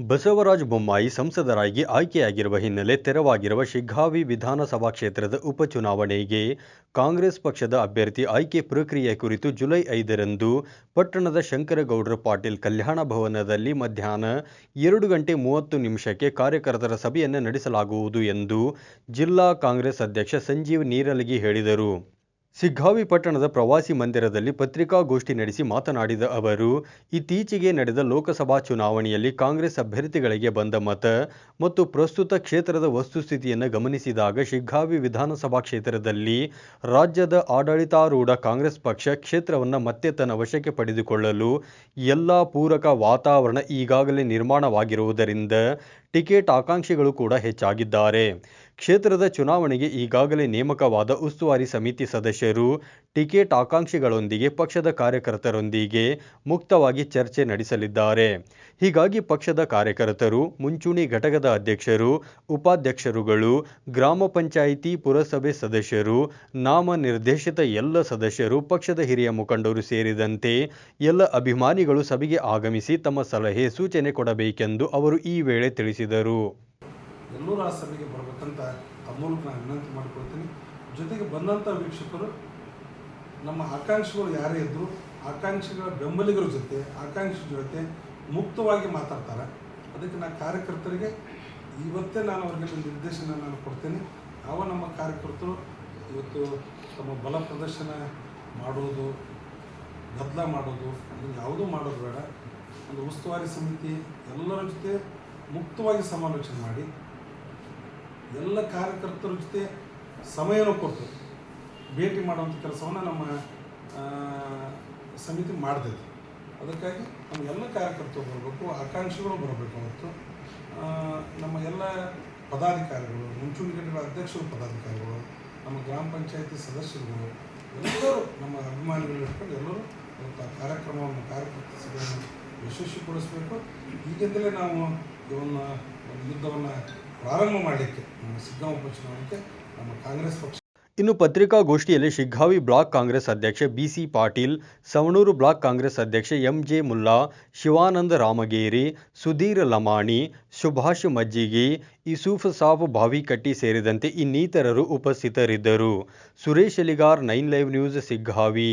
ಬಸವರಾಜ ಬೊಮ್ಮಾಯಿ ಸಂಸದರಾಗಿ ಆಯ್ಕೆಯಾಗಿರುವ ಹಿನ್ನೆಲೆ ತೆರವಾಗಿರುವ ಶಿಗ್ಗಾವಿ ವಿಧಾನಸಭಾ ಕ್ಷೇತ್ರದ ಉಪಚುನಾವಣೆಗೆ ಕಾಂಗ್ರೆಸ್ ಪಕ್ಷದ ಅಭ್ಯರ್ಥಿ ಆಯ್ಕೆ ಪ್ರಕ್ರಿಯೆ ಕುರಿತು ಜುಲೈ ಐದರಂದು ಪಟ್ಟಣದ ಶಂಕರಗೌಡರ ಪಾಟೀಲ್ ಕಲ್ಯಾಣ ಭವನದಲ್ಲಿ ಮಧ್ಯಾಹ್ನ ಎರಡು ಗಂಟೆ ಮೂವತ್ತು ನಿಮಿಷಕ್ಕೆ ಕಾರ್ಯಕರ್ತರ ಸಭೆಯನ್ನು ನಡೆಸಲಾಗುವುದು ಎಂದು ಜಿಲ್ಲಾ ಕಾಂಗ್ರೆಸ್ ಅಧ್ಯಕ್ಷ ಸಂಜೀವ್ ನೀರಲಗಿ ಹೇಳಿದರು. ಸಿಗ್ಗಾವಿ ಪಟ್ಟಣದ ಪ್ರವಾಸಿ ಮಂದಿರದಲ್ಲಿ ಪತ್ರಿಕಾಗೋಷ್ಠಿ ನಡೆಸಿ ಮಾತನಾಡಿದ ಅವರು, ಇತ್ತೀಚೆಗೆ ನಡೆದ ಲೋಕಸಭಾ ಚುನಾವಣೆಯಲ್ಲಿ ಕಾಂಗ್ರೆಸ್ ಅಭ್ಯರ್ಥಿಗಳಿಗೆ ಬಂದ ಮತ ಮತ್ತು ಪ್ರಸ್ತುತ ಕ್ಷೇತ್ರದ ವಸ್ತುಸ್ಥಿತಿಯನ್ನು ಗಮನಿಸಿದಾಗ ಶಿಗ್ಗಾವಿ ವಿಧಾನಸಭಾ ಕ್ಷೇತ್ರದಲ್ಲಿ ರಾಜ್ಯದ ಆಡಳಿತಾರೂಢ ಕಾಂಗ್ರೆಸ್ ಪಕ್ಷ ಕ್ಷೇತ್ರವನ್ನು ಮತ್ತೆ ತನ್ನ ವಶಕ್ಕೆ ಪಡೆದುಕೊಳ್ಳಲು ಎಲ್ಲ ಪೂರಕ ವಾತಾವರಣ ಈಗಾಗಲೇ ನಿರ್ಮಾಣವಾಗಿರುವುದರಿಂದ ಟಿಕೆಟ್ ಆಕಾಂಕ್ಷಿಗಳು ಕೂಡ ಹೆಚ್ಚಾಗಿದ್ದಾರೆ. ಕ್ಷೇತ್ರದ ಚುನಾವಣೆಗೆ ಈಗಾಗಲೇ ನೇಮಕವಾದ ಉಸ್ತುವಾರಿ ಸಮಿತಿ ಸದಸ್ಯರು ಟಿಕೆಟ್ ಆಕಾಂಕ್ಷಿಗಳೊಂದಿಗೆ ಪಕ್ಷದ ಕಾರ್ಯಕರ್ತರೊಂದಿಗೆ ಮುಕ್ತವಾಗಿ ಚರ್ಚೆ ನಡೆಸಲಿದ್ದಾರೆ. ಹೀಗಾಗಿ ಪಕ್ಷದ ಕಾರ್ಯಕರ್ತರು, ಮುಂಚೂಣಿ ಘಟಕದ ಅಧ್ಯಕ್ಷರು, ಉಪಾಧ್ಯಕ್ಷರುಗಳು, ಗ್ರಾಮ ಪಂಚಾಯಿತಿ ಪುರಸಭೆ ಸದಸ್ಯರು, ನಾಮನಿರ್ದೇಶಿತ ಎಲ್ಲ ಸದಸ್ಯರು, ಪಕ್ಷದ ಹಿರಿಯ ಮುಖಂಡರು ಸೇರಿದಂತೆ ಎಲ್ಲ ಅಭಿಮಾನಿಗಳು ಸಭೆಗೆ ಆಗಮಿಸಿ ತಮ್ಮ ಸಲಹೆ, ಸೂಚನೆ ಕೊಡಬೇಕೆಂದು ಅವರು ಈ ವೇಳೆ ತಿಳಿಸಿದರು. ಎಲ್ಲರೂ ಆ ಸಭೆಗೆ ಬರಬೇಕಂತ ಆ ನಾನು ವಿನಂತಿ ಮಾಡಿಕೊಳ್ತೀನಿ. ಜೊತೆಗೆ ಬಂದಂಥ ವೀಕ್ಷಕರು, ನಮ್ಮ ಆಕಾಂಕ್ಷಿಗಳು ಯಾರೇ ಇದ್ದರೂ ಆಕಾಂಕ್ಷಿಗಳ ಬೆಂಬಲಿಗರ ಜೊತೆ, ಆಕಾಂಕ್ಷಿ ಜೊತೆ ಮುಕ್ತವಾಗಿ ಮಾತಾಡ್ತಾರೆ. ಅದಕ್ಕೆ ನಾನು ಕಾರ್ಯಕರ್ತರಿಗೆ ಇವತ್ತೇ ನಾನು ಅವರಿಗೆ ನಿರ್ದೇಶನ ನಾನು ಕೊಡ್ತೇನೆ. ಅವ ನಮ್ಮ ಕಾರ್ಯಕರ್ತರು ಇವತ್ತು ತಮ್ಮ ಬಲ ಪ್ರದರ್ಶನ ಮಾಡೋದು ಗದ್ದಲ ಮಾಡೋದು ಯಾವುದೂ ಮಾಡೋದು ಬೇಡ. ಒಂದು ಉಸ್ತುವಾರಿ ಸಮಿತಿ ಎಲ್ಲರ ಜೊತೆ ಮುಕ್ತವಾಗಿ ಸಮಾಲೋಚನೆ ಮಾಡಿ, ಎಲ್ಲ ಕಾರ್ಯಕರ್ತರ ಜೊತೆ ಸಮಯನೂ ಕೊಟ್ಟು ಭೇಟಿ ಮಾಡುವಂಥ ಕೆಲಸವನ್ನು ನಮ್ಮ ಸಮಿತಿ ಮಾಡ್ತೈತಿ. ಅದಕ್ಕಾಗಿ ನಮ್ಮ ಎಲ್ಲ ಕಾರ್ಯಕರ್ತರು ಬರಬೇಕು, ಆಕಾಂಕ್ಷಿಗಳು ಬರಬೇಕು ಅವತ್ತು. ನಮ್ಮ ಎಲ್ಲ ಪದಾಧಿಕಾರಿಗಳು, ಮುಂಚೂಣಿ ಘಟಕಗಳ ಅಧ್ಯಕ್ಷರು, ಪದಾಧಿಕಾರಿಗಳು, ನಮ್ಮ ಗ್ರಾಮ ಪಂಚಾಯತಿ ಸದಸ್ಯರುಗಳು, ಎಲ್ಲರೂ ನಮ್ಮ ಅಭಿಮಾನಿಗಳು ಇಟ್ಕೊಂಡು ಎಲ್ಲರೂ ಕಾರ್ಯಕ್ರಮವನ್ನು ಕಾರ್ಯಕರ್ತ ಸಭೆಯನ್ನು ಯಶಸ್ವಿಗೊಳಿಸಬೇಕು. ಈಗಿಂದಲೇ ನಾವು ಇವನ್ನ ಒಂದು ಯುದ್ಧವನ್ನು ಪ್ರಾರಂಭ ಮಾಡಲಿಕ್ಕೆ, ನಮ್ಮ ಸಿಗ್ಗಾಂವ ಉಪಚುನಾವಣೆಗೆ ನಮ್ಮ ಕಾಂಗ್ರೆಸ್ ಪಕ್ಷ. ಇನ್ನು ಪತ್ರಿಕಾಗೋಷ್ಠಿಯಲ್ಲಿ ಶಿಗ್ಗಾವಿ ಬ್ಲಾಕ್ ಕಾಂಗ್ರೆಸ್ ಅಧ್ಯಕ್ಷ B C Patil, Savanur block Congress ಅಧ್ಯಕ್ಷ ಎಂಜೆ ಮುಲ್ಲಾ, ಶಿವಾನಂದ ರಾಮಗೇರಿ, ಸುಧೀರ್ ಲಮಾಣಿ, ಸುಭಾಷ್ ಮಜ್ಜಿಗಿ ಇಸೂಫ್ ಸಾಬ್ ಭಾವಿಕಟ್ಟಿ ಸೇರಿದಂತೆ ಇನ್ನಿತರರು ಉಪಸ್ಥಿತರಿದ್ದರು. Suresh Aligar, nine live news, Shiggavi.